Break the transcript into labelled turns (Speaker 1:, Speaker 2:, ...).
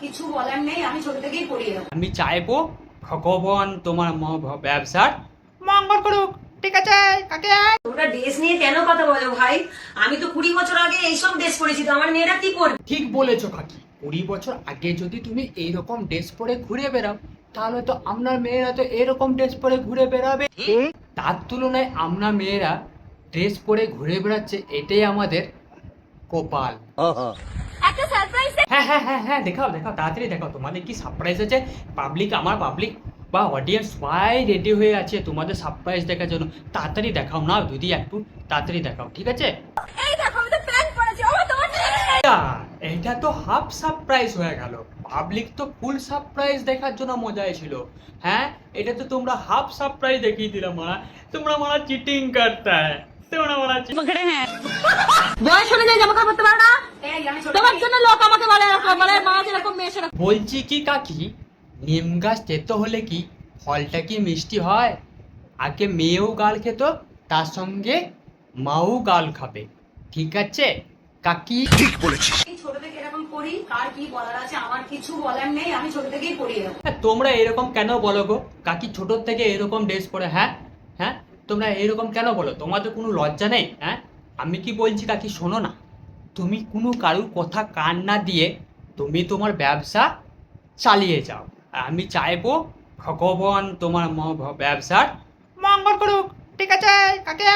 Speaker 1: কিছু বলার নেই আমি ছোট থেকেই পড়ি এরকম
Speaker 2: আমি চাইব ভগবান তোমার ব্যবসার মঙ্গল করুক। ঠিক আছে কাকে
Speaker 1: তোমরা ড্রেস নিয়ে কেন কথা বলো ভাই? আমি তো কুড়ি বছর আগে এইসব ড্রেস পরেছি তো আমার মেয়েরা কি করবে?
Speaker 2: ঠিক বলেছ কাকি। কুড়ি বছর আগে যদি তুমি এইরকম ড্রেস পরে ঘুরে বেরাও তাহলে তো আপনার মেয়েরা তো এরকম ড্রেস পরে ঘুরে বেরাবে তার তুলনায় আমরা মেয়েরা ড্রেস পরে ঘুরে বেড়াচ্ছে এটাই আমাদের কপাল।
Speaker 3: একটা
Speaker 2: হ্যাঁ হ্যাঁ হ্যাঁ হ্যাঁ দেখাও দেখাও তাড়াতাড়ি দেখাও। তোমাদের কি সারপ্রাইজ আছে? পাবলিক আমার পাবলিক বা অডিয়েন্স সবাই রেডি হয়ে আছে। তোমাদের সারপ্রাইজ দেখার জন্য। তাড়াতাড়ি দেখাও না দিদি একটু তাড়াতাড়ি দেখাও ঠিক আছে?
Speaker 3: এই তো
Speaker 2: এটা হাফ সারপ্রাইজ হয়ে গেল। পাবলিক তো ফুল সারপ্রাইজ দেখার জন্য মজাই ছিল। হ্যাঁ এটা তো তোমরা হাফ সারপ্রাইজ দেখিয়ে দিলাম মারা। তোমরা মারা চিটিং করতে। হ্যাঁ তোমরা মারা
Speaker 3: পকড়ে হ্যাঁ। বয়স হলে যায় জামা কাপড় পরতে পারো না
Speaker 1: এই আমি ছোট
Speaker 3: তোমার জন্য লোক মা যেরকম মেয়ে সেরকম।
Speaker 2: বলছি কি কাকি নিম গাছ তেতো হলে কি ফলটা কি মিষ্টি হয়? আগে মেয়েও গাল খেত তার সঙ্গে মাও গাল খাবে। ঠিক আছে? কাকি?
Speaker 1: আমি ছোট থেকে এরকম পড়ি কার কি বলার আছে আমার কিছু বলার নেই আমি ছোট থেকেই পড়ি
Speaker 2: হ্যাঁ, তোমরা এরকম কেন বলো গো? কাকি ছোট থেকে এরকম ড্রেস পরে হ্যাঁ? হ্যাঁ? তোমরা এরকম কেন বলো? তোমাদের কোনো লজ্জা নেই হ্যাঁ? আমি কি বলছি কাকি শোনো না। তুমি কোনো কারুর কথা কান না দিয়ে তুমি তোমার ব্যবসা চালিয়ে যাও। আর আমি চাইব ভগবান তোমার ব্যবসার মঙ্গল করুক। ঠিক আছে, কাকে?